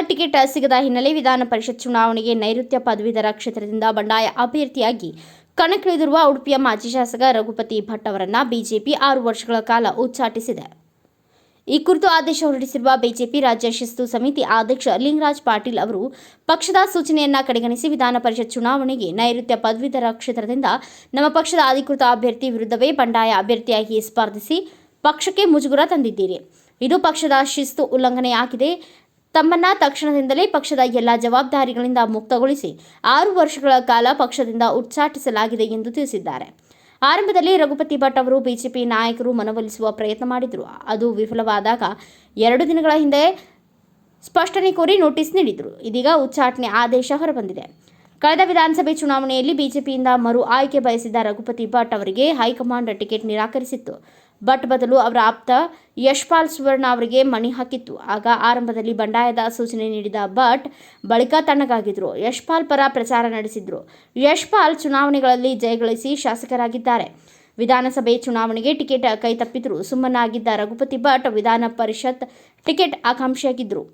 Ticket ಸಿಗದ ಹಿನ್ನೆಲೆ ವಿಧಾನ ಪರಿಷತ್ ಚುನಾವಣೆಗೆ ನೈಋತ್ಯ ಪದವೀಧರ ಕ್ಷೇತ್ರದಿಂದ ಬಂಡಾಯ ಅಭ್ಯರ್ಥಿಯಾಗಿ ಕಣಕ್ಕಿಳಿದಿರುವ ಉಡುಪಿಯ ಮಾಜಿ ಶಾಸಕ ರಘುಪತಿ ಭಟ್ ಅವರನ್ನ ಬಿಜೆಪಿ ಆರು ವರ್ಷಗಳ ಕಾಲ ಉಚ್ಚಾಟಿಸಿದೆ. ಈ ಕುರಿತು ಆದೇಶ ಹೊರಡಿಸಿರುವ ಬಿಜೆಪಿ ರಾಜ್ಯ ಶಿಸ್ತು ಸಮಿತಿ ಅಧ್ಯಕ್ಷ ಲಿಂಗರಾಜ್ ಪಾಟೀಲ್ ಅವರು ಪಕ್ಷದ ಸೂಚನೆಯನ್ನ ಕಡೆಗಣಿಸಿ ವಿಧಾನ ಪರಿಷತ್ ಚುನಾವಣೆಗೆ ನೈಋತ್ಯ ಪದವೀಧರ ಕ್ಷೇತ್ರದಿಂದ ನಮ್ಮ ಪಕ್ಷದ ಅಧಿಕೃತ ಅಭ್ಯರ್ಥಿ ವಿರುದ್ಧವೇ ಬಂಡಾಯ ಅಭ್ಯರ್ಥಿಯಾಗಿ ಸ್ಪರ್ಧಿಸಿ ಪಕ್ಷಕ್ಕೆ ಮುಜುಗರ ತಂದಿದ್ದೀರಿ. ಇದು ಪಕ್ಷದ ಶಿಸ್ತು ಉಲ್ಲಂಘನೆಯಾಗಿದೆ. ತಮ್ಮನ್ನ ತಕ್ಷಣದಿಂದಲೇ ಪಕ್ಷದ ಎಲ್ಲ ಜವಾಬ್ದಾರಿಗಳಿಂದ ಮುಕ್ತಗೊಳಿಸಿ ಆರು ವರ್ಷಗಳ ಕಾಲ ಪಕ್ಷದಿಂದ ಉಚ್ಚಾಟಿಸಲಾಗಿದೆ ಎಂದು ತಿಳಿಸಿದ್ದಾರೆ. ಆರಂಭದಲ್ಲಿ ರಘುಪತಿ ಭಟ್ ಅವರು ಬಿಜೆಪಿ ನಾಯಕರು ಮನವೊಲಿಸುವ ಪ್ರಯತ್ನ ಮಾಡಿದರು. ಅದು ವಿಫಲವಾದಾಗ ಎರಡು ದಿನಗಳ ಹಿಂದೆ ಸ್ಪಷ್ಟನೆ ಕೋರಿ ನೋಟಿಸ್ ನೀಡಿದರು. ಇದೀಗ ಉಚ್ಚಾಟನೆ ಆದೇಶ ಹೊರಬಂದಿದೆ. ಕಳೆದ ವಿಧಾನಸಭೆ ಚುನಾವಣೆಯಲ್ಲಿ ಬಿಜೆಪಿಯಿಂದ ಮರು ಆಯ್ಕೆ ಬಯಸಿದ್ದ ರಘುಪತಿ ಭಟ್ ಅವರಿಗೆ ಹೈಕಮಾಂಡ್ ಟಿಕೆಟ್ ನಿರಾಕರಿಸಿತ್ತು. ಭಟ್ ಬದಲು ಅವರ ಆಪ್ತ ಯಶ್ಪಾಲ್ ಸುವರ್ಣ ಅವರಿಗೆ ಮಣಿ ಹಾಕಿತ್ತು. ಆಗ ಆರಂಭದಲ್ಲಿ ಬಂಡಾಯದ ಸೂಚನೆ ನೀಡಿದ ಭಟ್ ಬಳಿಕ ತಣ್ಣಗಾಗಿದ್ರು. ಯಶ್ಪಾಲ್ ಪರ ಪ್ರಚಾರ ನಡೆಸಿದ್ರು. ಯಶ್ಪಾಲ್ ಚುನಾವಣೆಗಳಲ್ಲಿ ಜಯಗಳಿಸಿ ಶಾಸಕರಾಗಿದ್ದಾರೆ. ವಿಧಾನಸಭೆ ಚುನಾವಣೆಗೆ ಟಿಕೆಟ್ ಕೈತಪ್ಪಿದ್ರು ಸುಮ್ಮನಾಗಿದ್ದ ರಘುಪತಿ ಭಟ್ ವಿಧಾನ ಪರಿಷತ್ ಟಿಕೆಟ್ ಆಕಾಂಕ್ಷಿಯಾಗಿದ್ದರು